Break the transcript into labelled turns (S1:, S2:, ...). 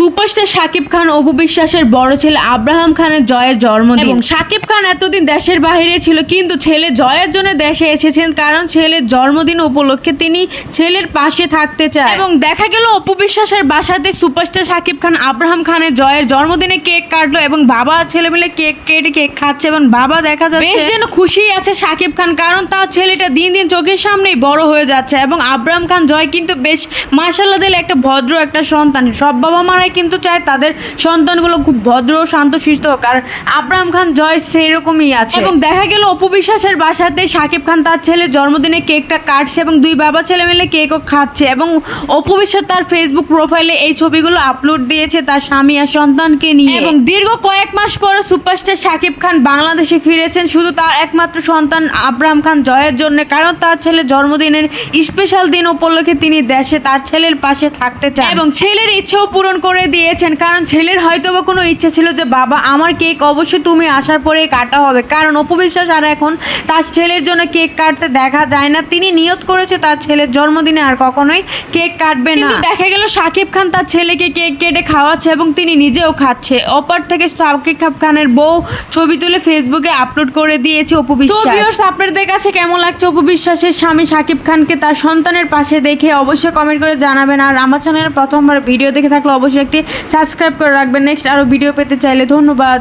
S1: Superstar Shakib Khan Apu বিশ্বাসের বড় ছেলে আব্রাহাম খানের জয়ের জন্মদিন। এবং শাকিব খান এতদিন দেশের বাইরে ছিল কিন্তু ছেলে জয়ের জন্য দেশে এসেছেন কারণ ছেলের জন্মদিন উপলক্ষে তিনি ছেলের পাশে থাকতে চায়। এবং দেখা গেল অপু বিশ্বাসের বাসাতে সুপারস্টার শাকিব খান আব্রাহাম খানের জয়ের জন্মদিনে কেক কাটলো এবং বাবা ছেলে মিলে কেক কেটে কেক খাচ্ছে এবং বাবা দেখা যাচ্ছে বেশ যেন খুশি আছে শাকিব খান কারণ তার ছেলেটা দিন দিন চোখের সামনেই বড় হয়ে যাচ্ছে এবং আব্রাহাম খান জয় কিন্তু বেশ মার্শাল্লাহ দিলে একটা ভদ্র একটা সন্তান। সব বাবা মারাই কিন্তু চায় তাদের সন্তানগুলো খুব ভদ্র শান্ত শিষ্ট হোক। আর আব্রাহাম খান জয় সেরকমই আছে। এবং দেখা গেল অপু বিশ্বাসের বাসাতে শাকিব খান তার ছেলের জন্মদিনে কেকটা কাটছে এবং দুই বাবা ছেলে মিলে কেকও খাচ্ছে। এবং অপু বিশ্বাস তার ফেসবুক প্রোফাইলে এই ছবিগুলো আপলোড দিয়েছে তার স্বামী আর সন্তানকে নিয়ে। এবং দীর্ঘ কয়েক মাস পরে সুপারস্টার শাকিব খান বাংলাদেশে ফিরেছেন। শুধু তার একমাত্র সন্তান আব্রাহাম খান জয়ের জন্য কারণ তার ছেলে জন্মদিনের স্পেশাল দিন উপলক্ষে তিনি দেশে তার ছেলের পাশে থাকতে চান। এবং ছেলের ইচ্ছেও পূরণ করে দিয়েছেন। কারণ ছেলের হয়তো বা কোনো ইচ্ছা ছিল যে বাবা আমার কেক অবশ্যই তুমি আসার পরে কাটা হবে। কারণ অপবিশ্বাস আর এখন তার ছেলের জন্য কেক কাটতে দেখা যায় না। তিনি নিয়ত করেছে তার ছেলের জন্মদিনে আর কখনোই কেক কাটবে না। দেখা গেল সাকিব খান তার ছেলেকে কেক কেটে খাওয়াচ্ছে এবং তিনি নিজেও খাচ্ছে। অপর থেকে শাকিব খানের বউ ছবি তুলে ফেসবুকে আপলোড করে দিয়েছে অপু বিশ্বাস আপনাদের কাছে কেমন লাগছে অপবিশ্বাসের স্বামী শাকিব খানকে তার সন্তানের পাশে দেখে? অবশ্যই কমেন্ট করে জানাবেন। আর আমার চ্যানেলে প্রথমবার ভিডিও দেখে থাকলে অবশ্যই একটি সাবস্ক্রাইব করে রাখবেন। নেক্সট আরও ভিডিও পেতে চাইলে ধন্যবাদ।